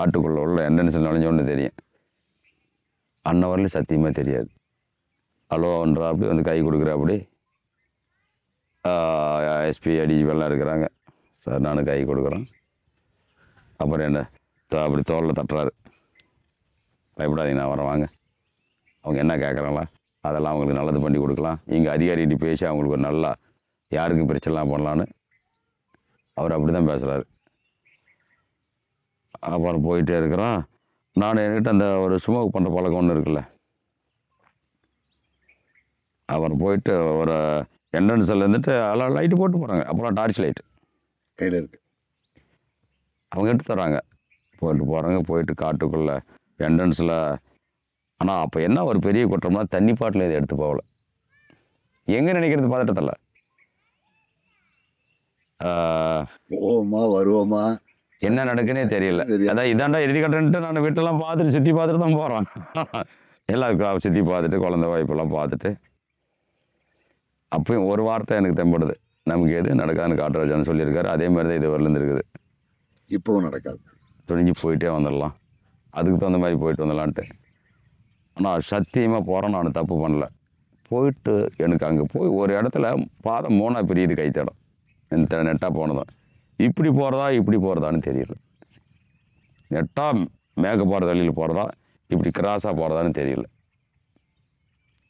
காட்டுக்குள்ளே உள்ள என்ட்ரன்ஸில் நுழைஞ்சோன்னு தெரியும். அன்ன வரலையும் சத்தியமாக தெரியாது ஹலோன்றா அப்படி வந்து கை கொடுக்குற அப்படி. எஸ்பி அடிஜிபெல்லாம் இருக்கிறாங்க சார் நானும் கை கொடுக்குறேன் அப்புறம் என்ன? அப்படி தோளில் தட்டுறாரு. பயப்படாதீங்க நான் வரேன் வாங்க. அவங்க என்ன கேட்குறாங்களா அதெல்லாம் அவங்களுக்கு நல்லது பண்ணி கொடுக்கலாம். இங்கே அதிகாரிகிட்ட பேசி அவங்களுக்கு ஒரு நல்லா யாருக்கும் பிரச்சனைலாம் பண்ணலான்னு அவர் அப்படி தான் பேசுகிறாரு அப்புறம் போயிட்டே இருக்கிறோம். நான் என்கிட்ட அந்த ஒரு ஸ்மோக் பண்ணுற பழக்கம் ஒன்று இருக்குல்ல. அப்புறம் போயிட்டு ஒரு என்ட்ரன்ஸில் இருந்துட்டு எல்லாம் லைட்டு போட்டு போகிறாங்க அப்புறம் டார்ச் லைட்டு கையில் இருக்கு. அவங்க எடுத்து தராங்க போயிட்டு போகிறாங்க போயிட்டு காட்டுக்குள்ளே என்ட்ரன்ஸில் ஆனால் அப்போ என்ன ஒரு பெரிய குற்றம்னா தண்ணி பாட்டில் இதை எடுத்து போகல. எங்கே நினைக்கிறது பதட்டத்தில்? போவோமா வருவோமா? என்ன நடக்குன்னே தெரியல. அதான் இதாண்டா இறுதி கட்டன்ட்டு நான் வீட்டெல்லாம் பார்த்துட்டு சுற்றி பார்த்துட்டு தான் போகிறோம் எல்லாம் சுற்றி பார்த்துட்டு குழந்த வாய்ப்பெல்லாம் பார்த்துட்டு. அப்பயும் ஒரு வார்த்தை எனக்கு தெம்படுது. நமக்கு எது நடக்காதுன்னு காட்டுராஜான்னு சொல்லியிருக்காரு. அதே மாதிரி தான் இது வரலேருந்து இருக்குது இப்பவும் நடக்காது. துணிஞ்சு போயிட்டே வந்துடலாம். அதுக்கு தகுந்த மாதிரி போயிட்டு வந்துடலான்ட்டு. ஆனால் சத்தியமாக போகிறேன் நான். தப்பு பண்ணல. போயிட்டு எனக்கு அங்கே போய் ஒரு இடத்துல பாதம் மூணாக பிரியுது கைத்தடம். இந்த நெட்டாக போனதும். இப்படி போகிறதா இப்படி போகிறதான்னு தெரியல. நெட்டாக மேக்கப்போகிற வழியில் போகிறதா இப்படி கிராஸாக போகிறதான்னு தெரியல.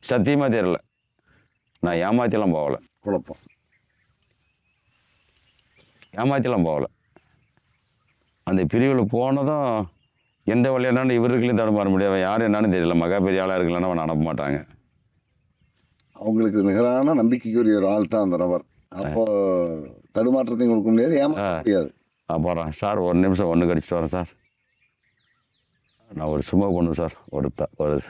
சத்தியமாக தெரியல. நான் ஏமாத்திலாம் போகலை. குழப்பம். ஏமாத்திலாம் போகல. அந்த பிரிவில் போனதும் எந்த வழி என்னன்னு இவருக்குலையும் தடுமாற முடியாது அவன் யார் என்னன்னு தெரியல. மகா பெரிய ஆளாக இருக்கலன்னா அவன் அனுப்ப மாட்டாங்க. அவங்களுக்கு நிகரான நம்பிக்கைக்குரிய ஒரு ஆள் தான் அந்த நபர். அப்போ தடுமாற்றத்தையும் கொடுக்க முடியாது ஆ. முடியாது. அப்புறம் சார் ஒரு நிமிஷம் ஒன்று கடிச்சிட்டு வரேன் சார். நான் ஒரு சும்மா பொண்ணு சார். ஒரு த ஒரு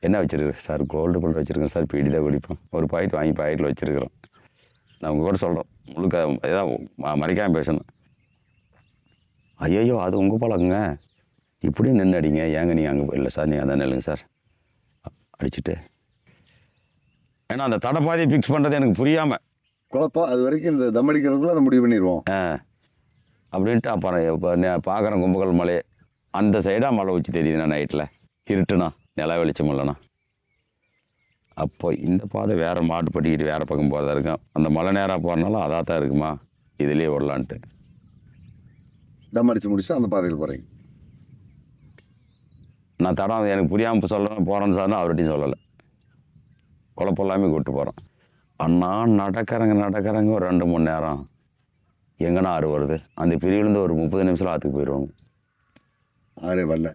என்ன வச்சுருக்கேன் சார்? கோல்டு கோல்டு வச்சுருக்கேன் சார். பீடி தான் குடிப்போம் ஒரு பாக்கெட் வாங்கி பாக்கெட்டில் வச்சுருக்கிறோம். நான் உங்கள் கூட சொல்கிறோம் முழுக்க ஏதாவது ம- மறைக்காம பேசணும். ஐயோ அது உங்கள் பழக்கங்க. இப்படியும் நின்று அடிங்க ஏங்க நீங்கள் அங்கே இல்லை சார் நீங்கள் அதான் இல்லைங்க சார். அடிச்சிட்டு. ஏன்னா அந்த தடப்பாதையை ஃபிக்ஸ் பண்ணுறது எனக்கு புரியாமல் குழப்பம். அது வரைக்கும் இந்த தம் அடிக்கிறதுக்குள்ள அதை முடிவு பண்ணிடுவோம் ஆ. அப்படின்ட்டு அப்புறம் இப்போ பார்க்குறேன் கும்பகல் மலை அந்த சைடாக மலை உச்சி தெரியுதுண்ணா நைட்டில் இருட்டுண்ணா நில வெளிச்சம் இல்லைண்ணா. அப்போ இந்த பாதை வேறு மாட்டு பட்டிக்கிட்டு வேறு பக்கம் போகிறதா இருக்கும். அந்த மலை நேராக போகிறனால அதாக தான் இருக்குமா? இதுலேயே விடலான்ட்டு. தம் அடிச்சு முடிச்சு அந்த பாதையில் போகிறீங்க நான் தடம் எனக்கு புரியாமல் சொல்லணும் போகிறேன்னு சார்னா அவர்கிட்டையும் சொல்லலை. குழப்பம் எல்லாமே கூப்பிட்டு போகிறோம் அண்ணா நடக்கிறங்க நடக்கிறங்க ஒரு ரெண்டு மணி நேரம். எங்கண்ணா ஆறு வருது அந்த பிரிவுலேருந்து ஒரு முப்பது நிமிஷம் ஆற்றுக்கு போயிடுவாங்க ஆரே வரல.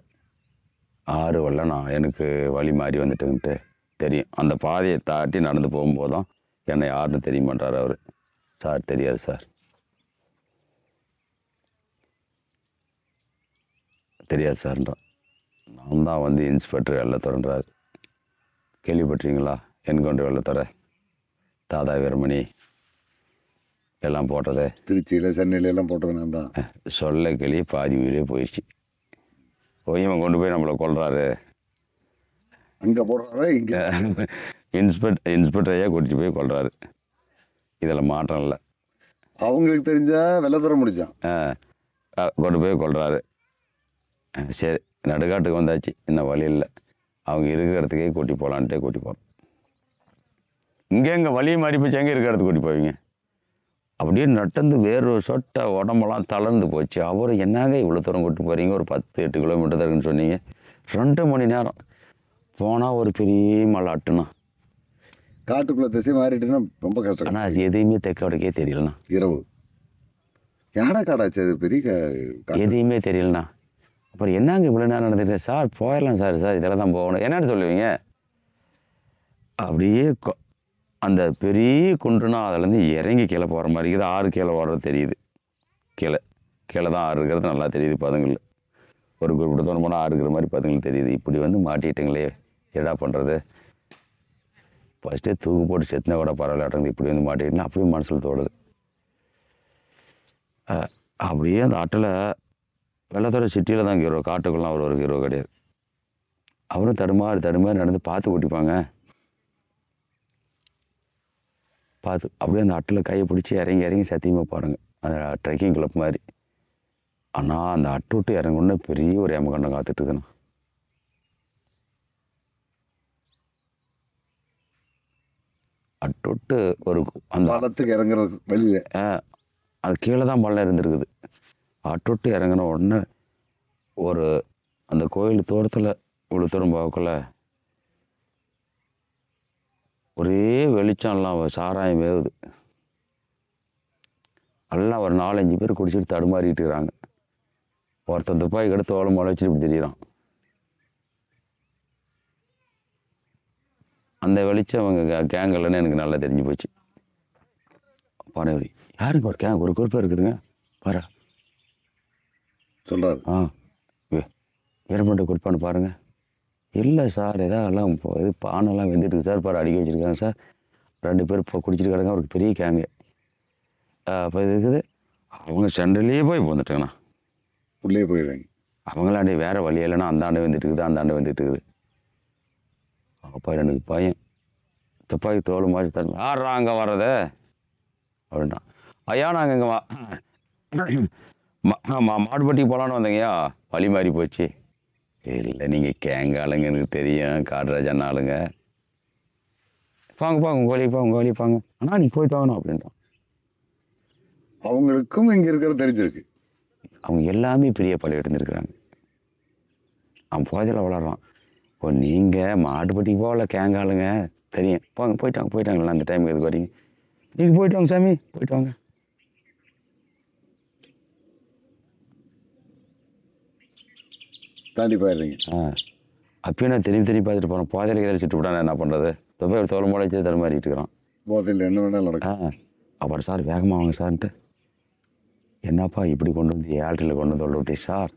ஆறு வரலண்ணா. எனக்கு வழி மாறி வந்துட்டுன்ட்டு தெரியும். அந்த பாதையை தாட்டி நடந்து போகும்போது தான் என்னை யாருன்னு தெரிய மாட்டார் அவர். சார் தெரியாது சார். தெரியாது சார்ன்றான் நான் தான் வந்து இன்ஸ்பெக்டர் வெள்ளத்துறன்றார் கேள்விப்பட்டீங்களா என்கவுண்டர் வெள்ளத்துறை தாதா வீரமணி எல்லாம் போட்டது. திருச்சியில் சென்னையில எல்லாம் போட்டது நான் தான். சொல்ல கிளி பாதி உயிரே போயிடுச்சு. போய் இவன் கொண்டு போய் நம்மளை கொல்றாரு. அங்கே போடுறாரா இங்கே? இன்ஸ்பெக்ட் இன்ஸ்பெக்டரையே கூட்டிட்டு போய் கொல்றாரு. இதில் மாற்றம் இல்லை. அவங்களுக்கு தெரிஞ்சா வெள்ளத்துறை முடிச்சான். கொண்டு போய் கொல்றாரு. அஹ் சரி நடுக்காட்டுக்கு வந்தாச்சு. இன்னும் வழி இல்லை. அவங்க இருக்கிற இடத்துக்கே கூட்டி போகலான்ட்டே கூட்டி போகிறோம் இங்கே எங்கே வழி மாறி போச்சு எங்கே இருக்கிற இடத்துக்கு கூட்டி போவீங்க? அப்படியே நட்டந்து வேறு சொட்டை உடம்பெல்லாம் தளர்ந்து போச்சு. அப்புறம் என்னங்க இவ்வளோ தூரம் கூட்டி போகிறீங்க ஒரு பத்து எட்டு கிலோமீட்டர் தான் இருக்குன்னு சொன்னீங்க. ரெண்டு மணி நேரம். போனால் ஒரு பெரிய மலை அட்டுனா காட்டுக்குள்ளே திசை மாறிட்டுன்னா ரொம்ப கஷ்டம். ஆனால் அது எதையுமே தெக்க வடக்கே தெரியலண்ணா. இரவு. யானை காடாச்சு அது பெரிய. எதையுமே தெரியலண்ணா. அப்புறம் என்னங்க இவ்வளோ நேரம் நடந்துட்டு சார் போயிடலாம் சார் சார் இதெல்லாம் தான் போகணும். என்னன்னு சொல்லுவீங்க? அப்படியே கொ- அந்த பெரிய குன்றுனா அதுலேருந்து இறங்கி கீழே போகிற மாதிரி இருக்குது. ஆறு கீழே ஓடுறது தெரியுது. கீழே. கீழே தான் ஆறு இருக்கிறது நல்லா தெரியுது பதுங்களில் ஒரு குறிப்பிட்ட தூரம் போனால் ஆறு இருக்கிற மாதிரி பதுங்களுக்கு தெரியுது. இப்படி வந்து மாட்டிட்டுங்களே எடா பண்ணுறது ஃபஸ்ட்டே தூக்கு போட்டு செத்துனா கூட பரவாயில்லாட்டது இப்படி வந்து மாட்டிட்டுனா அப்படியே மனசில் தோடுது அப்படியே அந்த ஆட்டில் வெள்ளத்தோட சிட்டியில் தான் ஹீரோ காட்டுக்குள்ளே அவர் ஒரு ஹீரோ கிடையாது. அவரும் தடுமாறி தடுமாறி நடந்து பார்த்து ஓட்டிப்பாங்க பார்த்து அப்படியே அந்த அட்டில் கையை பிடிச்சி இறங்கி இறங்கி சத்தியமாக பாருங்க. அந்த ட்ரெக்கிங் கிளப் மாதிரி. ஆனால் அந்த அட்டு விட்டு இறங்கணுன்னு பெரிய ஒரு ஏமகண்டம் காத்துட்டு இருக்குண்ணா அட்டு விட்டு ஒரு அந்த படத்துக்கு இறங்குறது வெளியில. அது கீழே தான் பள்ளம் இருந்திருக்குது. அட்டு விட்டு இறங்கின உடனே ஒரு அந்த கோயில் தோட்டத்தில் இவ்வளோ தூரம் போகக்குள்ள ஒரே வெளிச்சம்லாம் சாராயம் வேகுது எல்லாம் ஒரு நாலஞ்சு பேர் குடிச்சிட்டு தடுமாறிட்டு இருக்கிறாங்க ஒருத்தன் துப்பாக்கி எடுத்து ஓலம் போல வச்சுட்டு இப்படி தெரியுறான். அந்த வெளிச்சம் அவங்க கேங் இல்லைன்னு எனக்கு நல்லா தெரிஞ்சு போச்சு. பானவரி யாருங்க ஒரு கேங் ஒரு குறிப்பாக இருக்குதுங்க. பாரு சொல்றாரு. ஆ. வீரமண்ட குறிப்பான்னு பாருங்க. இல்லை சார் எல்லாம் இப்போ இது பானெல்லாம் வெந்துட்டு சார் பாரு அடிக்க வச்சுருக்காங்க சார். ரெண்டு பேர் இப்போ குடிச்சிட்டு கிடங்க ஒரு பெரிய கேங்கு அப்போ இது இருக்குது. அவங்க சென்டர்லேயே போய் வந்துட்டாங்கண்ணா உள்ளே போயிடுறாங்க. அவங்களாண்டி வேறு வழி இல்லைன்னா அந்த ஆண்டு வந்துட்டு இருக்குது அந்த ஆண்டு வந்துட்டு இருக்குது அப்போ எனக்கு பையன் துப்பாக்கி தோல் மாதிரி தரணும் யாரா அங்கே வர்றது? அப்படின்னா ஐயா நாங்கள் இங்கே மாடுபட்டிக்கு போகலான்னு வந்தீங்கய்யா. வழி மாறி போச்சு. இல்லை நீங்கள் கேங்க ஆளுங்க எனக்கு தெரியும். காட்ராஜன் ஆளுங்க. பாங்க பாங்க உங்கள் வழி பாங்க உங்கள் வழி பாங்க. அண்ணா நீ போயிட்டு வாங்கணும் அப்படின்ட்டான் அவங்களுக்கும் இங்க இருக்கிறது தெரிஞ்சிருக்கு. அவங்க எல்லாமே பெரிய இருந்திருக்கிறாங்க அவன் போதையில் வளர்றான் இப்போ நீங்கள் மாட்டுப்பட்டிக்கு போகல கேங்காளுங்க தெரியும். போங்க போயிட்டாங்க போயிட்டாங்களா அந்த டைமுக்கு எதுக்கு வரீங்க? நீங்கள் போயிட்டு வாங்க சாமி. போயிட்டு வாங்க. தாண்டி போயிடுறீங்க. ஆ. அப்பயும் நான் திரும்பி திரும்பி பார்த்துட்டு போகிறேன் போதையில் எதில் சுட்டு விட்டா என்ன பண்ணுறது ஒரு தோல் மூளை வச்சு தடுமாறிட்டு இருக்கிறான் போதையில் என்ன வேணாலும் நடக்கும். அப்புறம் சார் வேகமாக வாங்க சார்ன்ட்டு. என்னப்பா இப்படி கொண்டு வந்து ஏழ்ட்டில் கொண்டு வந்து விட்டு சார்?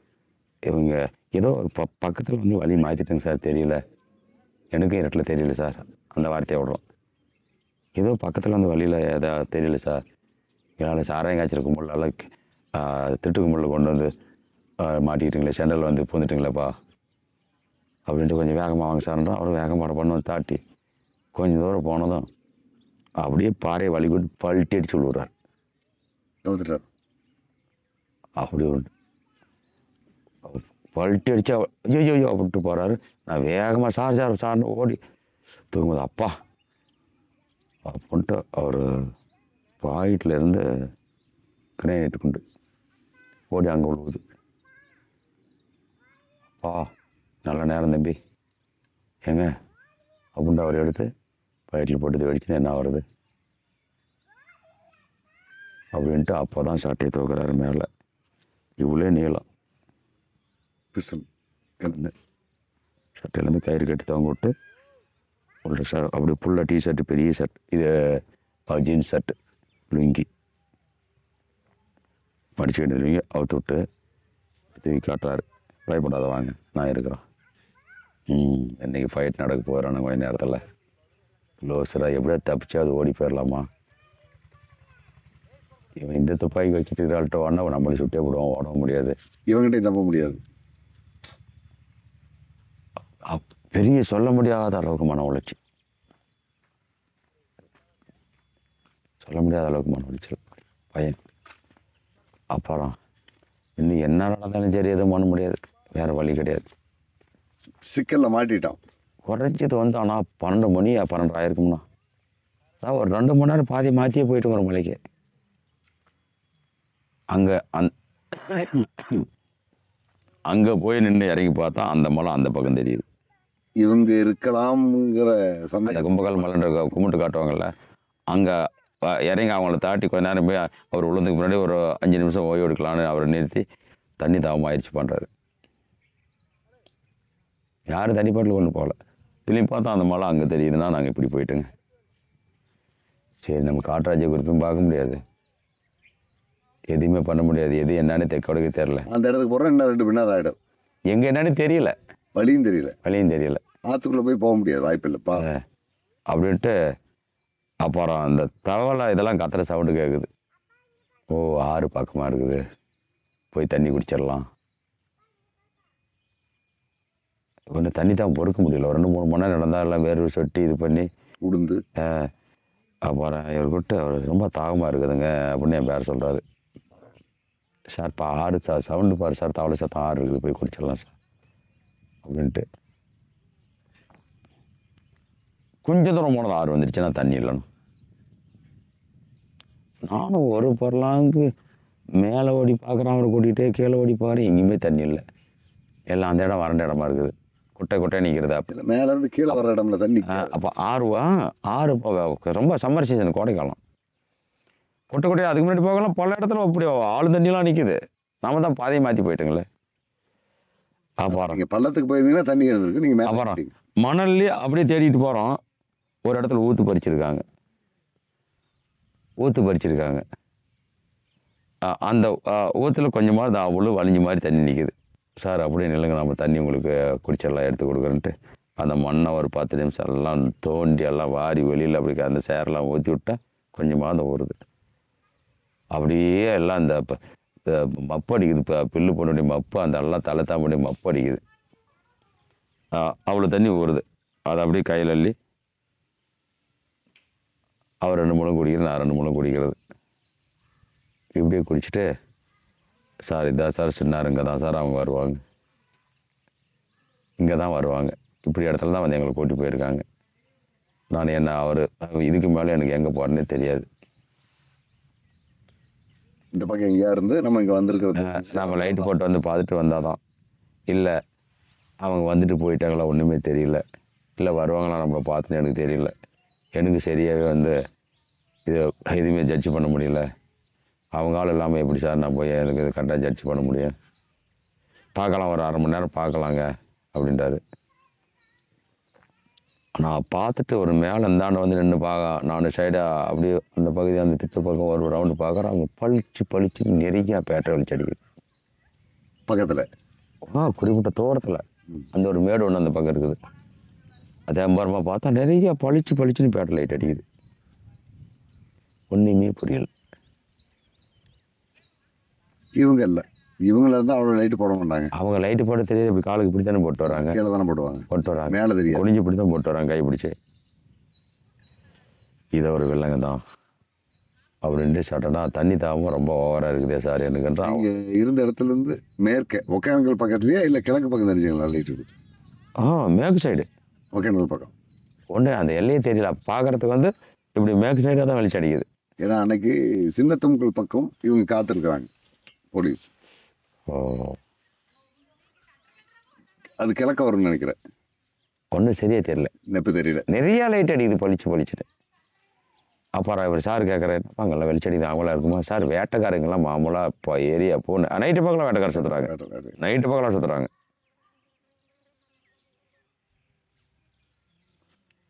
இவங்க ஏதோ ஒரு ப பக்கத்தில் வந்து வழி மாற்றிட்டேங்க சார் தெரியல. எனக்கும் இடத்துல தெரியல சார். அந்த வார்த்தையை விடுறோம். ஏதோ பக்கத்தில் வந்து வழியில் ஏதோ தெரியல சார். என்னால் சாராயம் காய்ச்சிற கும்பலால் திட்டு கும்பலில் கொண்டு வந்து மாட்டிக்கிட்டீங்களே சென்டரில் வந்து பூந்துட்டீங்களேப்பா அப்படின்ட்டு கொஞ்சம் வேகமாக வாங்க சார்ன்றோம் அவரும் வேகமாக பண்ண தாட்டி கொஞ்சம் தூரம் போனதும் அப்படியே பாறையை வழி கொண்டு பல்ட்டி அடிச்சு கவுத்துட்டார் அப்படி ஒரு பல்ட்டி அடிச்சு ஐயோ ஐயோ, அப்படின்ட்டு போகிறாரு நான் வேகமாக சார் சார் சார்னு ஓடி தூங்கும்போது அப்பா அப்படின்ட்டு அவர் பாயிட்லேருந்து கிரேனைட்டு கொண்டு ஓடி அங்கே விழுவுது. அப்பா நல்ல நேரம் தம்பி. ஏங்க அப்படின்ட்டு அவர் எடுத்து வயிற்றில் போட்டு வெடிச்சுன்னு என்ன வருது அப்படின்ட்டு அப்போ தான் சட்டையை தூக்குறாரு மேலே. இவ்வளோ நீளம். பிசன் சட்டையிலேருந்து கயிறு கட்டி தொங்க விட்டு உள்ள ஷர்ட் அப்படி ஃபுல்லாக டிஷர்ட்டு பெரிய ஷர்ட் இது ஜீன்ஸ் ஷர்ட்டு லுங்கி. மடிச்சு கட்டி லுங்கி அவுத்து விட்டு தூக்கி காட்டுறாரு. பயப்படாத வாங்க. நான் இருக்கிறேன் ம் இன்னைக்கு ஃபைட் நடக்க போகிறானு கொஞ்ச நேரத்தில். லோசரா எப்படியோ தப்பிச்சு அது ஓடி போயிடலாமா இவன் இந்த துப்பாக்கி வச்சுட்டு இருக்கிறாள்கிட்ட உடனே நம்மளை சுட்டே விடுவோம் ஓடவும் முடியாது. இவங்கிட்ட தப்ப முடியாது. அப்- பெரிய சொல்ல முடியாத அளவுக்கு மன உளைச்சி சொல்ல முடியாத அளவுக்கு மன உளைச்சல். பையன். அப்புறம் இன்னும் என்ன நடந்தாலும் சரி எதுவும் பண்ண முடியாது. வேறு வழி கிடையாது. சிக்கல்ல மாட்டிட்டான். குறைஞ்சது வந்து ஆனால் பன்னெண்டு மணி பன்னெண்டு ஆயிருக்கும்ண்ணா அதான் ஒரு ரெண்டு மணி நேரம் பாதி மாற்றியே போயிட்டு வரும் மலைக்கு அங்கே அந் அங்கே போய் நின்று இறங்கி பார்த்தா அந்த மலை அந்த பக்கம் தெரியுது. இவங்க இருக்கலாம்ங்கிற சந்தேகம். கும்பகால் மலைன்ற கும்பிட்டு காட்டுவாங்கல்ல அங்கே இறங்கி அவங்கள தாட்டி கொஞ்ச நேரம் போய் அவர் விழுந்துக்கு முன்னாடி ஒரு அஞ்சு நிமிஷம் ஓய்வு எடுக்கலான்னு அவரை நிறுத்தி தண்ணி தாகமாயிடுச்சு பண்ணுறாரு யாரும் தண்ணி பாட்டில் கொண்டு போகல. திரும்பி பார்த்தா அந்த மலை அங்கே தெரியுதுன்னா நாங்கள் இப்படி போயிட்டோங்க. சரி நம்ம காட்டுராஜ்ய குறித்தும் பார்க்க முடியாது. எதுவுமே பண்ண முடியாது. எது என்னன்னு தெக்கடுக்கு தெரில அந்த இடத்துக்கு போகிறோம் இன்னும் ரெண்டு மணி நேரம் ஆகிடும் எங்கே என்னன்னு தெரியல. வழியும் தெரியல. வழியும் தெரியல. ஆற்றுக்குள்ளே போய் போக முடியாது வாய்ப்பு இல்லைப்பா. அப்படின்ட்டு அப்புறம் அந்த தவளை இதெல்லாம் கத்துற சவுண்டு கேட்குது ஓ ஆறு பக்கமாக இருக்குது. போய் தண்ணி குடிச்சிடலாம். ஒன்று தண்ணி தான் பொறுக்க முடியல. ஒரு ரெண்டு மூணு மணி நேரம் நடந்தால் எல்லாம் வேர்வை சொட்டி இது பண்ணி உளுந்து. அஹ், அப்புறம் இவர் கூட்டு அவர் ரொம்ப தாகமாக இருக்குதுங்க அப்படின்னு என் பேர் சொல்கிறாரு சார் இப்போ ஆறு சார் சவுண்டு பாரு சார் தவளை சத்தம் ஆறு இருக்குது போய் குடிச்சிடலாம் சார். அப்படின்ட்டு. கொஞ்சம் தூரம் போனது ஆறு வந்துருச்சுன்னா தண்ணி இல்லைன்னு. நானும் ஒரு பொருளாங்கு மேலே ஓடி பார்க்குறான் அவரை கூட்டிகிட்டே கீழே ஓடி பாரு எங்கேயுமே தண்ணி இல்லை. எல்லாம் அந்த இடம் வறண்ட இடமா இருக்குது. குட்டை குட்டை நிற்கிறது அப்போ. இல்ல, மேல இருந்து கீழே வர்ற இடம்ல தண்ணி அப்போ ஆறுவா ஆறு ரொம்ப சம்மர் சீசன் கோடைக்காலம் கொட்டை கொட்டையாக அதுக்கு முன்னாடி போகலாம் பல இடத்துல அப்படி ஆளு தண்ணிலாம் நிற்குது நாம தான் பாதையை மாற்றி போயிட்டுங்களே. அப்புறம் நீங்க பள்ளத்துக்கு போயிருந்தீங்கன்னா தண்ணி இருந்திருக்கு நீங்க மேல அப்புறம். மணல்லே அப்படியே தேடிட்டு போகிறோம் ஒரு இடத்துல ஊற்று பறிச்சிருக்காங்க. ஊற்று பறிச்சிருக்காங்க. அந்த ஊற்றுல கொஞ்சமாக தான் அவ்வளோ வலிஞ்ச மாதிரி தண்ணி நிற்குது சார் அப்படியே நில்லுங்க. நம்ம தண்ணி உங்களுக்கு குடிச்செல்லாம் எடுத்து கொடுக்குறேன்ட்டு அந்த மண்ணை ஒரு பத்து நிமிஷம் எல்லாம் தோண்டி எல்லாம் வாரி வெளியில் அப்படி அந்த சேரெல்லாம் ஊற்றி விட்டா கொஞ்சமாக தான் வருது அப்படியே எல்லாம் அந்த மப்பு அடிக்குது. இப்போ பில்லு பொண்ணுடைய மப்பு அந்த எல்லாம் தலை தாம்படி மப்பு அடிக்குது. அவ்வளோ தண்ணி ஊறுது. அதை அப்படியே கையில் அள்ளி அவர் ரெண்டு மூலம் குடிக்கிறது நான் ரெண்டு மூலம் குடிக்கிறது. இப்படியே குடிச்சிட்டு சார் இதான் சார் சின்னார். இங்கே தான் சார் அவங்க வருவாங்க. இங்கே தான் வருவாங்க. இப்படி இடத்துல தான் வந்து எங்களை கூட்டி போயிருக்காங்க. நான் என்ன அவர் இதுக்கு மேலே எனக்கு எங்கே போகிறேன்னே தெரியாது. இந்த பக்கம் எங்கேயா இருந்து நம்ம இங்க வந்திருக்கிறது? நம்ம லைட்டு போட்டு வந்து பார்த்துட்டு வந்தால் தான் இல்லை அவங்க வந்துட்டு போயிட்டாங்களா ஒன்றுமே தெரியல. இல்லை வருவாங்களா நம்மளை பார்த்துன்னு எனக்கு தெரியல. எனக்கு சரியாகவே வந்து இது எதுவுமே ஜட்ஜ் பண்ண முடியல. அவங்க ஆள் இல்லாமல் எப்படி சார் நான் போய் எனக்கு இது கரெக்டாக ஜட்ஜ் பண்ண முடியும்? பார்க்கலாம் ஒரு அரை மணி நேரம் பார்க்கலாங்க அப்படின்றாரு. நான் பார்த்துட்டு ஒரு மேலே இந்தாண்ட வந்து நின்று பார்க்க நான் சைடாக அப்படியே அந்த பகுதி அந்த திட்டு பக்கம் ஒரு ரவுண்டு பார்க்குறேன். அவங்க பளிச்சு பளிச்சு நிறைய பேட்டை வெளிச்சு அடிக்குது. பக்கத்துல? ஆ குறிப்பிட்ட தோட்டத்தில் அந்த ஒரு மேடு ஒன்று அந்த பக்கம் இருக்குது. அதே அம்பாரமாக பார்த்தா நிறைய பளிச்சு பளிச்சுன்னு பேட்டை லைட் அடிக்குது. ஒன்றுமே புரியல. இவங்க இல்ல இவங்கள இருந்தா அவ்வளவு லைட் போட மாட்டாங்க. அவங்க லைட்டு போட தெரியாது இப்படி காலுக்கு இப்படி தானே போட்டு வராங்க. கீழே தானே போடுவாங்க. போட்டு வராங்க. மேல தெரியாது. குனிஞ்சு இப்படி தான் போட்டு வராங்க கை பிடிச்சி. இதை ஒரு வில்லங்க தான். அப்படின்ட்டு சட்டனாக தண்ணி தாபம் ரொம்ப ஓவராக இருக்குதே சார் எனக்குன்றான் நீங்க இருந்த இடத்துல இருந்து மேற்கே ஒகேனக்கல் பக்கத்துலயா இல்ல கிழக்கு பக்கம் தெரிஞ்சுங்களா லைட் இருக்குது ஆ மேற்கு சைடு ஒகேனக்கல் பக்கம். ஒன்று அந்த எல்லையே தெரியல. பார்க்கறதுக்கு வந்து இப்படி மேற்கு சைடாக தான் வெளிச்சம் அடிக்குது. ஏன்னா அன்னைக்கு சின்னத்தமுக்கல் பக்கம் இவங்க காத்திருக்கிறாங்க. போலீஸ். அது கிழக்க வரும்னு நினைக்கிறேன். ஒன்றும் சரியாக தெரியல. நெப்பு தெரியல. நிறைய லைட் அடிக்குது பளிச்சு பளிச்சுட்டு அப்புறம் இவர் சார் கேட்குறாரு அங்கெல்லாம் வெளிச்சடிக்குது அவங்களா இருக்குமா? சார் வேட்டைக்காரங்கெல்லாம் மாமூலாக இப்போ ஏரியா போ நைட்டு பக்கம் வேட்டைக்காரர் சுற்றுறாங்க நைட்டு பக்கம் சுற்றுறாங்க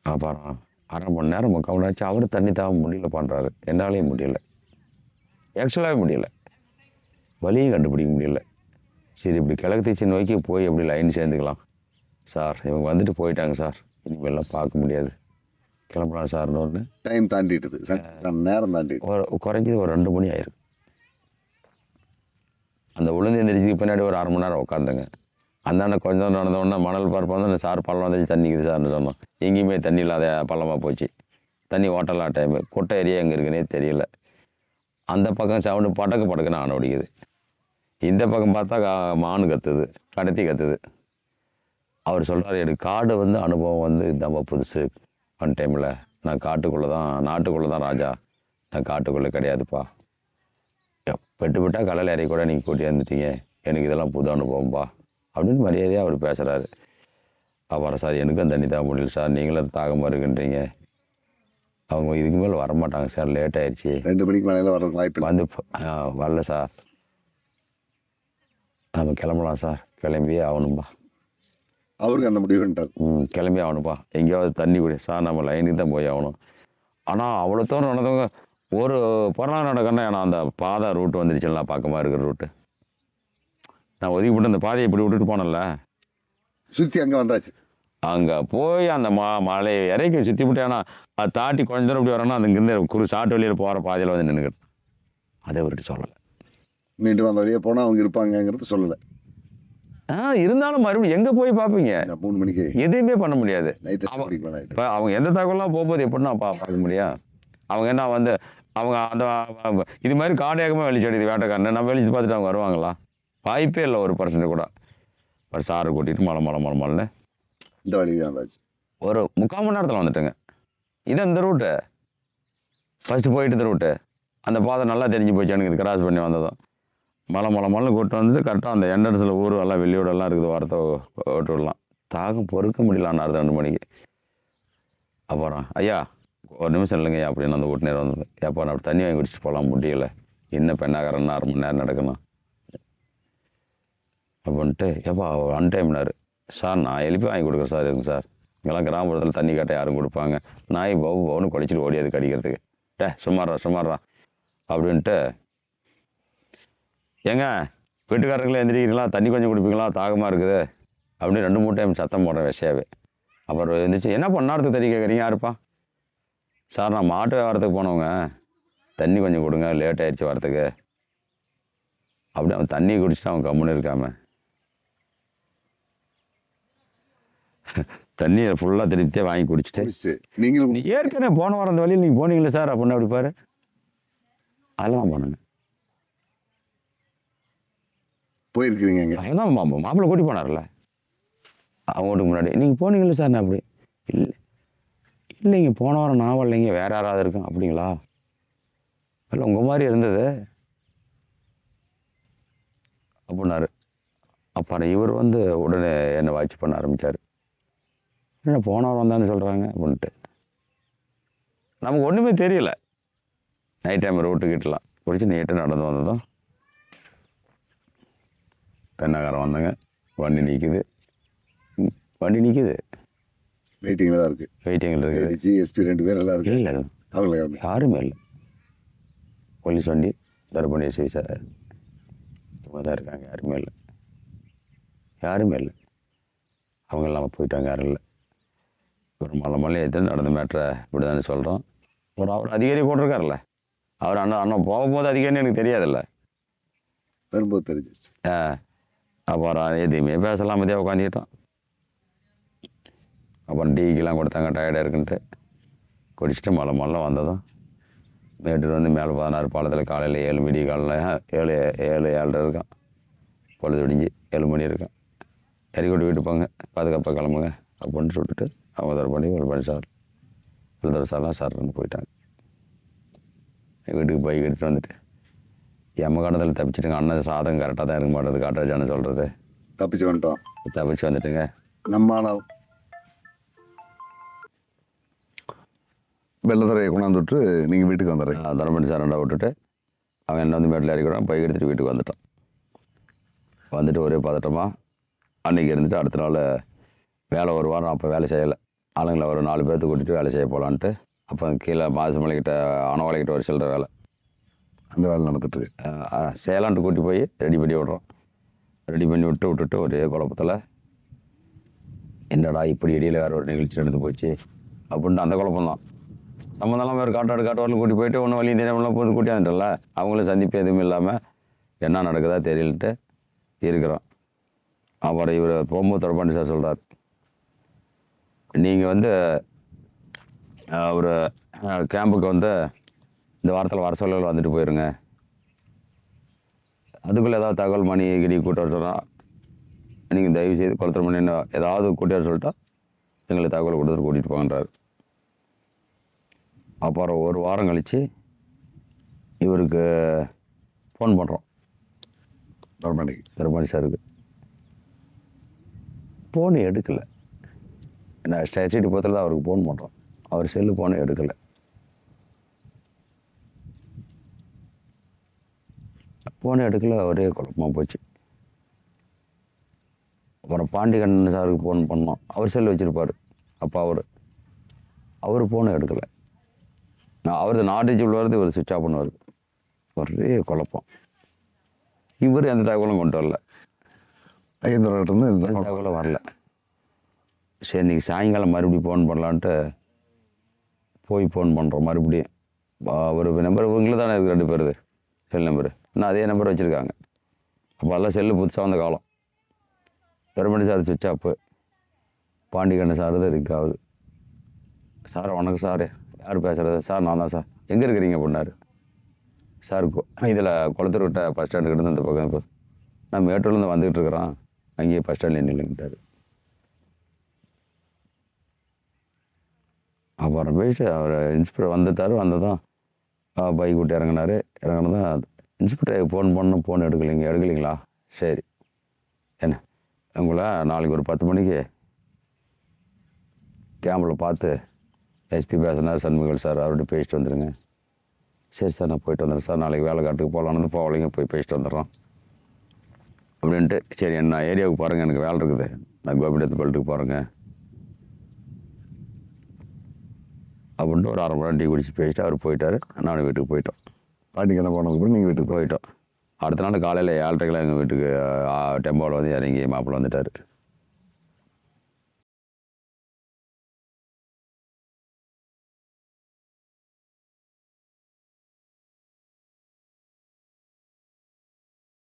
அப்புறம் அரை மணி நேரம் முக்கால் மணி நேரம் அவர் தண்ணி தாவ முடியல பண்ணுறாரு என்னாலேயும் முடியல. ஆக்சுவலாகவே முடியல. வழியும் கண்டுபிடிக்க முடியல. சரி இப்படி கிழக்கு தீச்சி நோக்கி போய் எப்படி லைன் சேர்ந்துக்கலாம். சார் இவங்க வந்துட்டு போயிட்டாங்க சார். இனிமேலாம் பார்க்க முடியாது. கிளம்பலாம் சார்னு ஒன்று டைம் தாண்டிட்டுது ச- நேரம் தாண்டிட்டு ஒரு குறைஞ்சது ஒரு ரெண்டு மணி ஆயிருக்கு அந்த உளுந்து எந்திரிச்சுக்கு பின்னாடி ஒரு அரை மணி நேரம் உட்காந்துங்க அந்தாண்ட கொஞ்சம் நடந்த உடனே மணல் பரப்பு வந்து சார் பள்ளம் வந்துச்சு தண்ணி இருக்குது சார்னு சொன்னோம் எங்கேயுமே தண்ணி இல்லாத பள்ளமாக போச்சு. தண்ணி ஓட்டலாம் டைமு குட்டை ஏரியா எங்கே இருக்குன்னே தெரியல. அந்த பக்கம் சவுண்டு படக்கு படக்குன்னு ஆன ஓடிக்குது. இந்த பக்கம் பார்த்தா கா- மானு கத்துது கடத்தி கத்துது. அவர் சொல்கிறார் எனக்கு காடு வந்து அனுபவம் வந்து இதாம்மா புதுசு. ஒன் டைமில் நான் காட்டுக்குள்ளே தான் நாட்டுக்குள்ளே தான் ராஜா. நான் காட்டுக்குள்ளே கிடையாதுப்பா. பெட்டு பெட்டா கடல் இறக்கி கூட நீங்கள் கூட்டி வந்துட்டீங்க. எனக்கு இதெல்லாம் புது அனுபவம்ப்பா அப்படின்னு மரியாதையாக அவர் பேசுகிறாரு அப்புறம் சார் எனக்கும் தண்ணி தான் முடியல சார். நீங்களும் தாகமாக இருக்குன்றீங்க. அவங்க இதுக்கு மேலே வரமாட்டாங்க சார். லேட் ஆயிடுச்சு. ரெண்டு மணிக்கு மேலே வர்றதுக்கு வாய்ப்பு வந்து வரல சார். நம்ம கிளம்பலாம் சார். கிளம்பியே ஆகணும்பா அவருக்கு அந்த முடிவுன்ட்டார் ம் கிளம்பி ஆகணும்ப்பா எங்கேயாவது தண்ணி குடி. சார் நம்ம லைனுக்கு தான் போய் ஆகணும். ஆனால் அவ்வளோ தூரம் நடந்தவங்க ஒரு பொருளாதார நடக்கணும். நான் அந்த பாதை ரூட் வந்துருச்சுல பக்கமாக இருக்கிற ரூட்டு நான் ஒதுக்கி போட்டு அந்த பாதையை இப்படி விட்டுட்டு போனேன்ல. சுத்தி அங்க வந்தாச்சு. அங்கே போய் அந்த மா மலையை இறக்கி சுற்றி விட்டு ஆனால் அதை தாட்டி கொஞ்ச தூரம் இப்படி வரேன்னா அது இங்கேருந்து குறு சாட்டு வழியில் போகிற பாதையில் வந்து நின்றுக்கிட்டு அதை அவர்கிட்ட சொல்லலை. மீண்டும் அந்த வழியே போனா அவங்க இருப்பாங்கங்கிறது சொல்லல. ஆ இருந்தாலும் மறுபடியும் எங்கே போய் பார்ப்பீங்க மூணு மணிக்கு எதுவுமே பண்ண முடியாது. இப்போ அவங்க எந்த தகவலாம் போகும்போது எப்படின்னா பா பார்க்க முடியும் அவங்க என்ன வந்து அவங்க அந்த இது மாதிரி காடையாகமாக வெளிச்சு அடிக்குது வேட்டைக்காரன். நம்ம வெளிச்சு பார்த்துட்டு அவங்க வருவாங்களா? வாய்ப்பே இல்லை ஒரு பர்சன்ட் கூட. ஒரு சாரை கூட்டிகிட்டு மலை மலை மலை மலைன்னு இந்த வந்தாச்சு ஒரு முக்கால் மணி நேரத்தில் வந்துட்டேங்க. இது இந்த ரூட்டு ஃபஸ்ட்டு போயிட்டு இந்த ரூட்டு அந்த பாதை நல்லா தெரிஞ்சு போச்சு எனக்கு இது கிராஸ் பண்ணி வந்ததும். மலை மலை மலை கூட்டு வந்துட்டு கரெக்டாக அந்த என்ட்ரன்ஸில் ஊர் எல்லாம் வெளியோடெல்லாம் இருக்குது வாரத்தை ஓட்டு விடலாம் தாகம் பொறுக்க முடியல அண்ணா ரெண்டு மணிக்கு. அப்புறம் ஐயா ஒரு நிமிஷம் இல்லைங்க அப்படின்னு அந்த ஓட்டுநர் வந்து ஏப்பா நான் தண்ணி வாங்கி குடிச்சிட்டு போகலாம் முடியல. என்ன பெண்ணாகரன்னா அரை மணி நேரம் நடக்கணும். அப்படின்ட்டு ஏப்பா அன் டைம்னாரு சார் நான் எழுப்பி வாங்கி கொடுக்குறேன் சார் இருக்குங்க சார்? இங்கெல்லாம் கிராமப்புறத்தில் தண்ணி கேட்டால் யாரும் கொடுப்பாங்க. நாய் பவு பவுன்னு குடிச்சிட்டு ஓடியாது கடிக்கிறதுக்கு. டே சுமாரா சுமாரா அப்படின்ட்டு ஏங்க வீட்டுக்காரங்களே எந்திரிக்கிறீங்களா? தண்ணி கொஞ்சம் குடிப்பீங்களா? தாகமாக இருக்குது. அப்படின்னு ரெண்டு மூணு டைம் சத்தம் போடுறேன் விஷயாவே. அப்புறம் எழுந்திரிச்சு என்ன பண்ணாரத்துக்கு தண்ணி கேட்குறீங்க யாருப்பா? சார் நான் மாட்டு வியாபாரத்துக்கு போனவங்க. தண்ணி கொஞ்சம் கொடுங்க லேட் ஆயிடுச்சு வரத்துக்கு அப்படி அவன் தண்ணி குடிச்சிட்டு அவன் கம்முன்னு இருக்காம. தண்ணியை ஃபுல்லாக திருப்தியாக வாங்கி குடிச்சிட்டு முடிச்சுட்டு நீங்களும் நீ ஏற்கனவே போன வாரம் அந்த வழியில் நீங்கள் போனீங்களே சார்? அப்படின்னு அப்படி பாரு அதெல்லாம் போனேங்க போயிருக்கிறீங்க அங்கே? அதான் மா மாப்பிள்ளை கூட்டி போனார்ல. அவங்க முன்னாடி நீங்கள் போனீங்களே சார் நான் அப்படி இல்லை இல்லைங்க போன வாரம் நான் வரலைங்க வேற யாராவது இருக்கும் அப்படிங்களா? இல்லை உங்கள் மாதிரி இருந்தது. அப்படின்னாரு. அப்புறம் இவர் வந்து உடனே என்னை வாட்ச் பண்ண ஆரம்பித்தார் என்ன போன வாரம் வந்தான்னு சொல்கிறாங்க அப்படின்ட்டு. நமக்கு ஒன்றுமே தெரியல. நைட் டைம் ரோட்டுக்கிட்டலாம் குடிச்சு நீட்டாக நடந்து வந்ததும் பெண்ணாகாரம் வந்தாங்க. வண்டி நிற்குது வண்டி நிற்குது வெயிட்டிங்கில் தான் இருக்குது வெயிட்டிங்கில் இருக்குது ஜிஎஸ்பி ரெண்டு பேர் எல்லாம் இருக்கு இல்லை அவங்கள காணும். யாருமே இல்லை. போலீஸ் வண்டி தர்பணி எஸ்ஐ சார். தான் இருக்காங்க. யாருமே இல்லை. யாருமே இல்லை. அவங்க இல்லாமல் போயிட்டாங்க. யாரும் இல்லை. ஒரு மலை மலை எடுத்து நடந்த மேட்ரை இப்படி தானே சொல்கிறோம் ஒரு அவர் அதிகாரி கூட இருக்கார்ல அவர் அண்ணன் அண்ணன் போகும்போது அதிகாரின்னு எனக்கு தெரியாதுல்ல. வரும்போது தெரிஞ்சிருச்சு. ஆ. அப்புறம் எதையுமே பேசலாம் மதியம் உட்காந்துக்கிட்டோம் அப்புறம் டீக்கெலாம் கொடுத்தாங்க டயர்டாக இருக்குன்ட்டு. குடிச்சிட்டு மலை மலை வந்ததும். மேட்டூர் வந்து மேலே பதினாறு பாலத்தில் காலையில் ஏழு மணி காலையில் ஏழு ஏழு ஏழரை இருக்கும். பொழுது விடிஞ்சு ஏழு மணி இருக்கும். எரிக்கொட்டி வீட்டு போங்க பாதுகாப்பாக கிளம்புங்க அப்படின்னு சொல்லிட்டு அவங்க தர பண்ணி ஒரு பண்ணி சார் பிள்ளை சார்லாம் சார்னு போயிட்டாங்க. வீட்டுக்கு பைக் எடுத்துகிட்டு வந்துட்டு எம்மகாலத்தில் தப்பிச்சிட்டுங்க. அண்ணன் சாதம் கரெக்டாக தான் இருக்க மாட்டேது காட்டாச்சான்னு சொல்கிறது தப்பிச்சு வந்துட்டோம். தப்பிச்சு வந்துட்டுங்க. நம்ம ஆனால் வெள்ளத்துறையை கொண்டாந்து விட்டு நீங்கள் வீட்டுக்கு வந்துடுறீங்க தரமணி சாரண்டா விட்டுட்டு அவன் என்ன வந்து மேட்டில் இறக்கிவிடான் பைக் எடுத்துகிட்டு வீட்டுக்கு வந்துட்டான். வந்துட்டு ஒரே பதட்டமா அன்னைக்கு இருந்துட்டு அடுத்த நாள் வேலை ஒரு வாரம் அப்போ வேலை செய்யலை. ஆளுங்களை ஒரு நாலு பேர்த்து கூட்டிகிட்டு வேலை செய்ய போகலான்ட்டு அப்போ கீழே மாசுமலைக்கிட்ட அணவலைக்கிட்ட ஒரு சில்லற வேலை. அந்த வேலை நடந்துட்டுருக்கு சேலாண்டு சேலான்ட்டு கூட்டி போய் ரெடி பண்ணி விட்றோம். ரெடி பண்ணி விட்டு விட்டுட்டு ஒரே குழப்பத்தில் என்னடா இப்படி இடையில வேறு ஒரு நிகழ்ச்சி நடந்து போச்சு? அப்படின்ட்டு அந்த குழப்பம்தான். சம்மந்தெல்லாம் வேறு காட்டாடு காட்டுவாரில் கூட்டி போயிட்டு ஒன்றும் வழியும் தெரியாமலாம் போது கூட்டியாந்துட்டல அவங்களும் சந்திப்பு எதுவும் இல்லாமல் என்ன நடக்குதா தெரியலன்ட்டு இருக்கிறோம் அப்புறம் இவர் போகும்போது தொடர்பாண்டி சார் சொல்கிறார் நீங்கள் வந்து அவர் ஒரு கேம்புக்கு வந்து இந்த வாரத்தில் வர சொல்லல வந்துட்டு போயிருங்க. அதுக்குள்ளே ஏதாவது தகவல் மணி கிடி கூட்ட வர சொன்னால் நீங்கள் தயவு செய்து குளத்தூர் மணி என்ன ஏதாவது கூட்டி வர சொல்லிட்டா எங்களுக்கு தகவல் கொடுத்துட்டு கூட்டிகிட்டு போங்கன்றார். அப்புறம் ஒரு வாரம் கழித்து இவருக்கு ஃபோன் பண்ணுறோம் கவர்மெண்ட்டுக்கு பெருமாள் சாருக்கு ஃபோன் எடுக்கலை. நான் ஸ்டேச்சுட்டு பக்கத்தில் தான் அவருக்கு ஃபோன் பண்ணுறோம் அவர் செல்லு ஃபோனை எடுக்கலை. ஃபோனை எடுக்கல ஒரே குழப்பமாக போச்சு. அப்புறம் பாண்டிகண்ணன் சாருக்கு ஃபோன் பண்ணோம். அவர் செல்லு வச்சுருப்பார். அப்பா அவர். அவர் ஃபோனை எடுக்கலை. நான் அவரது நாட்டு வருது இவர் சுவிட்ச் ஆஃப் பண்ணுவார். ஒரே குழப்பம். இவர் எந்த தகவலும் கொண்டு வரல. இந்த எந்த தகவலும் வரல. சரி இன்னைக்கு சாயங்காலம் மறுபடியும் ஃபோன் பண்ணலான்ட்டு போய் ஃபோன் பண்ணுறோம் மறுபடியும். ஒரு நம்பர் இவங்கள தானே இருக்குது ரெண்டு பேருது. செல் நம்பரு இன்னும் அதே நம்பர் வச்சுருக்காங்க. அப்போல்லாம் செல்லு புதுசாக வந்த காலம். பெருமணி சார் சுவிட்ச் ஆப்பு பாண்டிகண்ணன் சார் தான் ரிக் ஆகுது சார் வணக்கம் சார். யார் பேசுகிறது சார் நான் தான் சார். எங்கே இருக்கிறீங்க அப்படின்னாரு. சார் இதில் குளத்தூர் விட்ட பஸ் ஸ்டாண்டு கிட்ட இந்த பக்கம் இருக்கு. நான் மேட்டூர்லேருந்து வந்துக்கிட்டு இருக்கிறோம் அங்கேயே பஸ் ஸ்டாண்டில் நின்றுட்டார் அப்புறம் போயிட்டு அவர் இன்ஸ்பெக்டர் வந்துட்டார் வந்ததும் பைக் விட்டு இறங்கினார். இறங்கினதும் இன்ஸ்பெக்டர் ஃபோன் பண்ணணும் ஃபோன் எடுக்கலைங்க எடுக்கலைங்களா? சரி. என்ன? உங்களை நாளைக்கு ஒரு பத்து மணிக்கு கேம்பில் பார்த்து எஸ்பி பேசினார் சண்முகல் சார் அவர்கிட்ட பேசிட்டு வந்துடுங்க சரி சார் நான் போயிட்டு வந்துடுறேன் சார். நாளைக்கு வேலை காட்டுக்கு போகலான்னு போகலைங்க போய் பேசிட்டு வந்துடுறோம். அப்படின்ட்டு சரி என்ன ஏரியாவுக்கு பாருங்கள் எனக்கு வேலை இருக்குது. நான் கோபிநாத் பல்ட்டுக்கு போகிறேங்க அப்படின்ட்டு ஒரு அரை மணி நேரம் டீ குடிச்சு பேசிட்டு அவர் போயிட்டார். நானும் வீட்டுக்கு போயிட்டோம். பாட்டிக்கு என்ன போனதுக்கு நீங்கள் வீட்டுக்கு போயிட்டோம். அடுத்த நாள் காலையில் ஏழ்ரைக்கெல்லாம் எங்கள் வீட்டுக்கு டெம்போவில் வந்து இறங்கி மாப்பிள்ளை வந்துட்டார்.